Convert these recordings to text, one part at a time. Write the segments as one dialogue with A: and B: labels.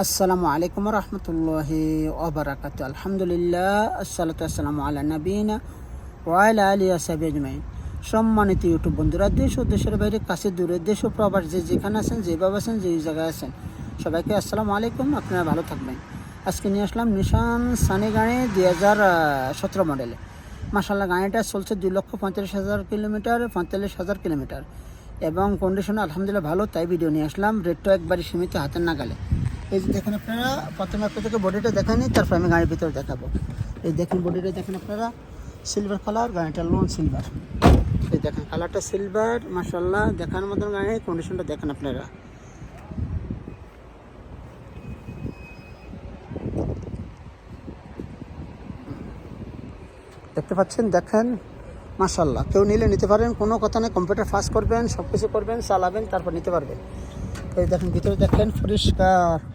A: আসসালামু আলাইকুম রহমতুল্লাহ ওবরাকাত আলহামদুলিল্লাহ আসসালামু আলা নবীনা ওয়াইলা আলী আসাবি সম্মানিত ইউটিউব বন্ধুরা, দেশ ও দেশের বাইরে, কাছে দূরে, দেশ ও প্রবাস যে যেখানে আছেন যেভাবে আছেন যেই জায়গায় আছেন, সবাইকে আসসালামু আলাইকুম, আপনারা ভালো থাকবেন। আজকে নিয়ে আসলাম নিশান সানি গাড়ি দুই হাজার সতেরো মডেলে। মাসাল্লাহ গাড়িটা চলছে দুই লক্ষ পঁয়তাল্লিশ হাজার কিলোমিটার, পঁয়তাল্লিশ হাজার কিলোমিটার। এবং কন্ডিশন আলহামদুলিল্লাহ ভালো, তাই ভিডিও নিয়ে আসলাম। রেটটা একবারই সীমিত, হাতের নাগালে। এই যে দেখেন আপনারা, প্রথমে আপনাদেরকে বডিটা দেখানি তারপর আমি গাড়ির ভিতরে দেখাবো। এই দেখেন বডিটা দেখেন আপনারা সিলভার কালার গাড়িটা লোন সিলভার এই দেখেন কালারটা সিলভার মাসাল্লাহ দেখার মতন গাড়ি কন্ডিশনটা দেখেন আপনারা। দেখতে পাচ্ছেন? দেখেন মাসাল্লাহ কেউ নিলে নিতে পারেন, কোনো কথা নেই কম্পিউটার ফাস্ট করবেন সব কিছু করবেন, চালাবেন, তারপর নিতে পারবেন। এই দেখেন, ভিতরে দেখেন, পরিষ্কার।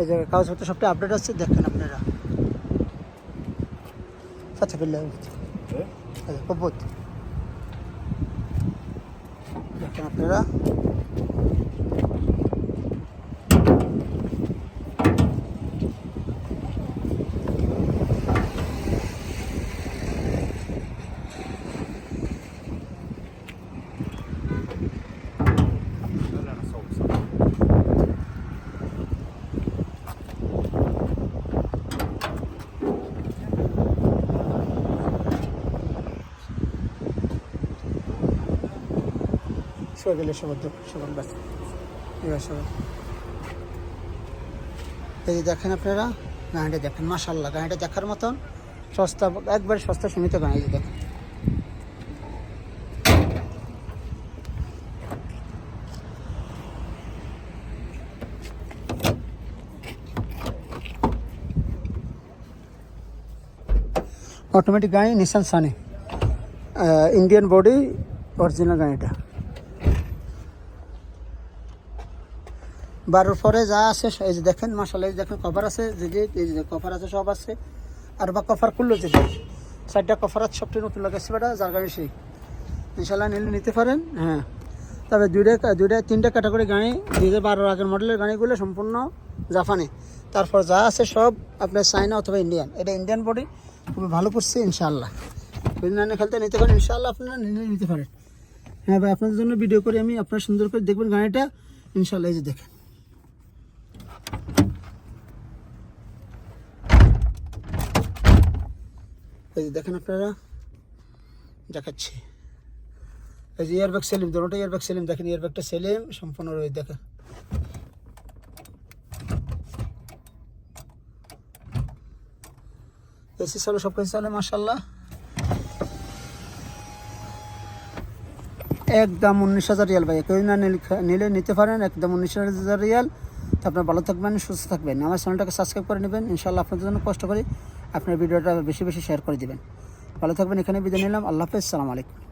A: এই যে কাগজপত্র সবটা আপডেট আছে দেখেন আপনারা। আচ্ছা বিল্লাহ। কবুত দেখেন আপনারা। গেলে সবার সবার বাস এবার সবার এই দেখেন আপনারা গাড়িটা দেখেন মাসাল্লাহ গাড়িটা দেখার মতন সস্তা, একবারে সস্তা সীমিত গাড়ি দেখেন। অটোমেটিক গাড়ি Nissan Sunny Indian body original গাড়িটা বারোর পরে যা আছে, এই যে দেখেন মাসাল এই দেখেন, কভার আছে, যে যে, এই যে কভার আছে, সব আছে। আর বা কভার খুললো যে চারটা কভার আছে সবটি নতুন লাগাইছে বেটা, যার গাড়ি সেই। ইনশাল্লাহ নিলে নিতে পারেন হ্যাঁ। তবে দুইটা দুইটা, তিনটা ক্যাটাগরি গাড়ি, দুই হাজার বারোর আগের মডেলের গাড়িগুলো সম্পূর্ণ জাপানি। তারপর যা আছে, সব আপনার চাইনা অথবা ইন্ডিয়ান। এটা ইন্ডিয়ান বডি, খুবই ভালো পড়ছে ইনশাল্লাহ বিরিয়ানি খেলতে, নিতে পারেন ইনশাল্লাহ আপনারা নিলে নিতে পারেন। হ্যাঁ ভাই, আপনাদের জন্য ভিডিও করে আমি, আপনার সুন্দর করে দেখবেন গাড়িটা। ইনশাল্লাহ এই যে দেখেন। এই দেখেন আপনারা, দেখাচ্ছি। এই যে এয়ারব্যাগ সেলিম দুটোটা এয়ারব্যাগ সেলিম। দেখেন এয়ারব্যাগটা সেলিম, সম্পূর্ণ রয়ে দেখেন। এসি চলো, সব কিছু চলে মার্শাল্লাহ একদম উনিশ হাজার রিয়াল ভাই না নিলে- নিতে পারেন, একদম উনিশ হাজার রিয়াল। আপনার ভালো থাকবেন, সুস্থ থাকবেন। আমার চ্যানেলটাকে সাবস্ক্রাইব করে নেবেন। ইনশাল্লাহ আপনাদের জন্য কষ্ট করি। আপনার ভিডিওটা বেশি বেশি শেয়ার করে দেবেন। ভালো থাকবেন এখানে বিদায় নিলাম। আল্লাহ হাফেজ, সালাম আলাইকুম।